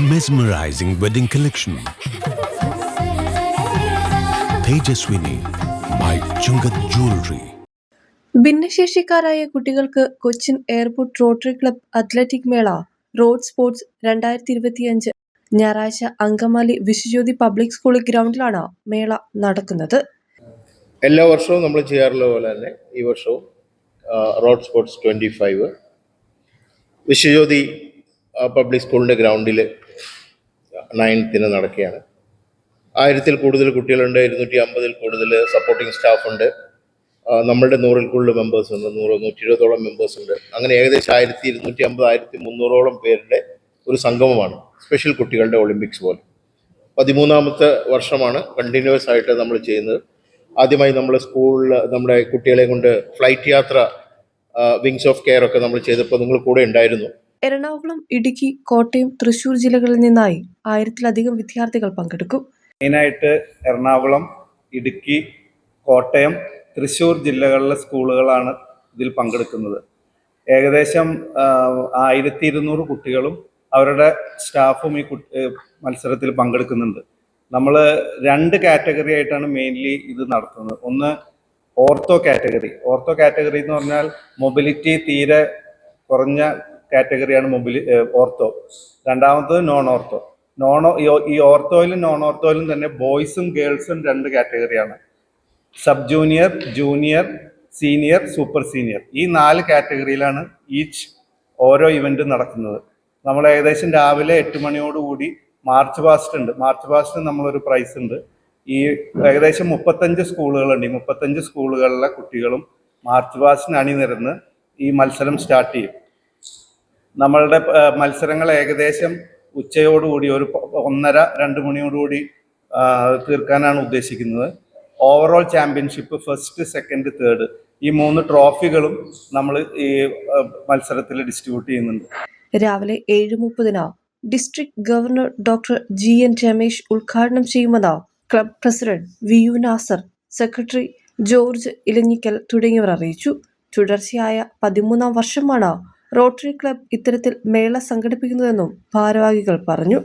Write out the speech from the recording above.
mesmerizing wedding collection. Tejaswini by Chungat Jewelry. ഭിന്നശേഷിക്കാരായ കുട്ടികൾക്ക് Cochin airport rotary club athletic മേള road sports രണ്ടായിരത്തി ഇരുപത്തിയഞ്ച് ഞായറാഴ്ച അങ്കമാലി വിശ്വജ്യോതി പബ്ലിക് സ്കൂൾ ഗ്രൗണ്ടിലാണ് മേള നടക്കുന്നത് എല്ലാ വർഷവും നമ്മൾ ചെയ്യാറുള്ള പോലെ തന്നെ ഈ വർഷവും road sports twenty five Vishwajyothi public സ്കൂളിന്റെ ഗ്രൗണ്ടിൽ നയൻത്തിന് നടക്കുകയാണ്. ആയിരത്തിൽ കൂടുതൽ കുട്ടികളുണ്ട് ഇരുന്നൂറ്റി അമ്പതിൽ കൂടുതൽ സപ്പോർട്ടിംഗ് സ്റ്റാഫുണ്ട് നമ്മളുടെ നൂറിൽ കൂടുതൽ മെമ്പേഴ്സ് ഉണ്ട് നൂറ് നൂറ്റി ഇരുപതോളം മെമ്പേഴ്സ് ഉണ്ട്. അങ്ങനെ ഏകദേശം ആയിരത്തി ഇരുന്നൂറ്റി അമ്പത് ആയിരത്തി മുന്നൂറോളം പേരുടെ ഒരു സംഗമമാണ് സ്പെഷ്യൽ കുട്ടികളുടെ ഒളിമ്പിക്സ് പോലെ. പതിമൂന്നാമത്തെ വർഷമാണ് കണ്ടിന്യൂസ് ആയിട്ട് നമ്മൾ ചെയ്യുന്നത്. ആദ്യമായി നമ്മൾ സ്കൂളിൽ നമ്മുടെ കുട്ടികളെ കൊണ്ട് ഫ്ലൈറ്റ് യാത്ര വിങ്സ് ഓഫ് കെയർ ഒക്കെ നമ്മൾ ചെയ്തപ്പോൾ നിങ്ങൾ കൂടെ ഉണ്ടായിരുന്നു. എറണാകുളം ഇടുക്കി കോട്ടയം തൃശൂർ ജില്ലകളിൽ നിന്നായി ആയിരത്തിലധികം വിദ്യാർത്ഥികൾ പങ്കെടുക്കും. മെയിനായിട്ട് എറണാകുളം ഇടുക്കി കോട്ടയം തൃശൂർ ജില്ലകളിലെ സ്കൂളുകളാണ് ഇതിൽ പങ്കെടുക്കുന്നത്. ഏകദേശം ആയിരത്തി ഇരുന്നൂറ് കുട്ടികളും അവരുടെ സ്റ്റാഫും ഈ മത്സരത്തിൽ പങ്കെടുക്കുന്നുണ്ട്. നമ്മൾ രണ്ട് കാറ്റഗറി ആയിട്ടാണ് മെയിൻലി ഇത് നടത്തുന്നത്. ഒന്ന് ഓർത്തോ കാറ്റഗറി. ഓർത്തോ കാറ്റഗറി എന്ന് പറഞ്ഞാൽ മൊബിലിറ്റി തീരെ കുറഞ്ഞ കാറ്റഗറിയാണ് മൊബിലി ഓർത്തോ. രണ്ടാമത്തത് നോൺ ഓർത്തോ നോൺ ഈ ഓർത്തോയിലും നോൺ ഓർത്തോയിലും തന്നെ ബോയ്സും ഗേൾസും രണ്ട് കാറ്റഗറിയാണ്. Sub junior junior senior super senior. ഈ നാല് കാറ്റഗറിയിലാണ് ഈച്ച് ഓരോ ഇവന്റും നടക്കുന്നത്. നമ്മൾ ഏകദേശം രാവിലെ എട്ട് മണിയോടുകൂടി മാർച്ച് പാസ്റ്റ് ഉണ്ട്. മാർച്ച് പാസ്റ്റിന് നമ്മളൊരു പ്രൈസ് ഉണ്ട്. ഈ ഏകദേശം മുപ്പത്തഞ്ച് സ്കൂളുകളുണ്ട്. ഈ മുപ്പത്തഞ്ച് സ്കൂളുകളിലെ കുട്ടികളും മാർച്ച് പാസ്റ്റിന് അണിനിരന്ന് ഈ മത്സരം സ്റ്റാർട്ട് ചെയ്യും. നമ്മളുടെ മത്സരങ്ങൾ ഏകദേശം ഉച്ചയോടുകൂടി ഒരു ഒന്നര രണ്ട് മണിയോടുകൂടി തീർക്കാനാണ് ഉദ്ദേശിക്കുന്നത്. Overall championship first second third ഈ മൂന്ന് ട്രോഫികളും നമ്മൾ ഈ മത്സരത്തിൽ ഡിസ്ട്രിബ്യൂട്ട് ചെയ്യുന്നുണ്ട്. രാവിലെ ഏഴ് മുപ്പതിന് district governor doctor G N Ramesh ഉദ്ഘാടനം ചെയ്യുമെന്ന് club president V U Nasar secretary George Elanjikkal തുടങ്ങിയവർ അറിയിച്ചു. തുടർച്ചയായ പതിമൂന്നാം വർഷമാണ് റോട്ടറി ക്ലബ് ഇത്തരത്തിൽ മേള സംഘടിപ്പിക്കുന്നതെന്നും ഭാരവാഹികൾ പറഞ്ഞു